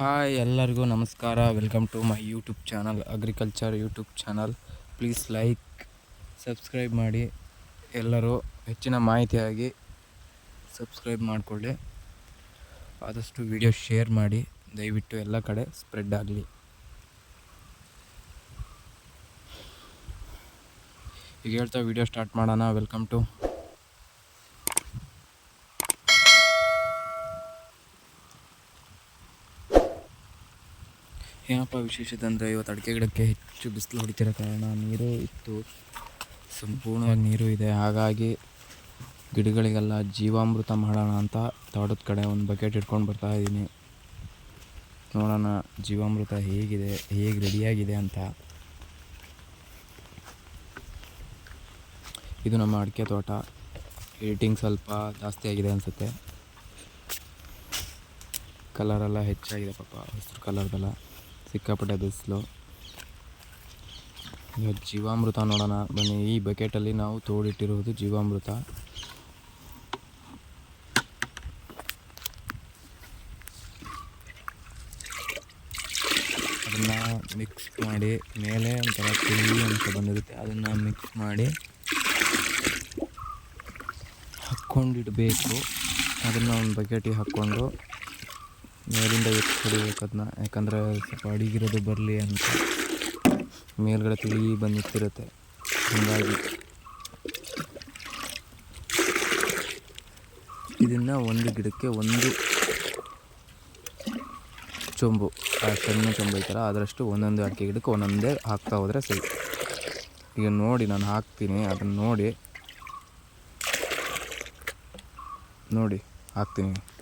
Hi ಎಲ್ಲರಿಗೂ ನಮಸ್ಕಾರ. Welcome to my YouTube channel agriculture YouTube channel please like subscribe ಮಾಡಿ. ಎಲ್ಲರೂ ಹೆಚ್ಚಿನ ಮಾಹಿತಿಯಾಗಿ ಸಬ್ಸ್ಕ್ರೈಬ್ ಮಾಡಿಕೊಳ್ಳಿ. ಆದಷ್ಟು ವಿಡಿಯೋ ಶೇರ್ ಮಾಡಿ. ದಯವಿಟ್ಟು ಎಲ್ಲ ಕಡೆ ಸ್ಪ್ರೆಡ್ ಆಗಲಿ. ಈಗ ಹೇಳ್ತಾ ವಿಡಿಯೋ ಸ್ಟಾರ್ಟ್ ಮಾಡೋಣ. ವೆಲ್ಕಮ್ ಟು ಏನಪ್ಪ ವಿಶೇಷತೆ ಅಂದರೆ ಇವತ್ತು ಅಡಿಕೆ ಗಿಡಕ್ಕೆ ಹೆಚ್ಚು ಬಿಸಿಲು ಹೊಡಿತಿರೋ ಕಾರಣ ನೀರು ಇತ್ತು. ಸಂಪೂರ್ಣವಾಗಿ ನೀರು ಇದೆ. ಹಾಗಾಗಿ ಗಿಡಗಳಿಗೆಲ್ಲ ಜೀವಾಮೃತ ಮಾಡೋಣ ಅಂತ ತೋಟದ ಕಡೆ ಒಂದು ಬಕೆಟ್ ಇಟ್ಕೊಂಡು ಬರ್ತಾ ಇದ್ದೀನಿ. ನೋಡೋಣ ಜೀವಾಮೃತ ಹೇಗಿದೆ, ಹೇಗೆ ರೆಡಿಯಾಗಿದೆ ಅಂತ. ಇದು ನಮ್ಮ ಅಡಿಕೆ ತೋಟ. ಏಟಿಂಗ್ ಸ್ವಲ್ಪ ಜಾಸ್ತಿ ಆಗಿದೆ ಅನಿಸುತ್ತೆ. ಕಲರೆಲ್ಲ ಹೆಚ್ಚಾಗಿದೆ ಪಾಪ, ಹಸಿರು ಕಲರ್ದೆಲ್ಲ ಸಿಕ್ಕಾಪಟ್ಟೆ ಬಿಸಿಲು. ಇವತ್ತು ಜೀವಾಮೃತ ನೋಡೋಣ. ಬನ್ನಿ, ಈ ಬಕೆಟಲ್ಲಿ ನಾವು ತೋಡಿಟ್ಟಿರುವುದು ಜೀವಾಮೃತ. ಅದನ್ನು ಮಿಕ್ಸ್ ಮಾಡಿ, ಮೇಲೆ ಒಂಥರ ತಿಳಿ ಅಂತ ಬಂದಿರುತ್ತೆ. ಅದನ್ನು ಮಿಕ್ಸ್ ಮಾಡಿ ಹಾಕ್ಕೊಂಡಿಡಬೇಕು. ಅದನ್ನು ಒಂದು ಬಕೆಟಿಗೆ ಹಾಕ್ಕೊಂಡು ಮೇಲಿಂದ ಎತ್ತಿ ಹೊಡಿಬೇಕು ಅದನ್ನ. ಯಾಕಂದರೆ ಸ್ವಲ್ಪ ಅಡಿಗಿರೋದು ಬರಲಿ ಅಂತ. ಮೇಲ್ಗಡೆ ತಿಳಿ ಬಂದು ನಿಂತಿರುತ್ತೆ ಹಾಗಾಗಿ. ಇದನ್ನು ಒಂದು ಗಿಡಕ್ಕೆ ಒಂದು ಚೊಂಬು, ಆ ಸಣ್ಣ ಚೊಂಬು ಐತಲ್ಲ ಅದರಷ್ಟು ಒಂದೊಂದು ಅಡಿಕೆ ಗಿಡಕ್ಕೆ ಒಂದೊಂದೇ ಹಾಕ್ತಾ ಹೋದರೆ ಸರಿ. ಈಗ ನೋಡಿ, ನಾನು ಹಾಕ್ತೀನಿ. ಅದನ್ನು ನೋಡಿ. ನೋಡಿ, ಹಾಕ್ತೀನಿ.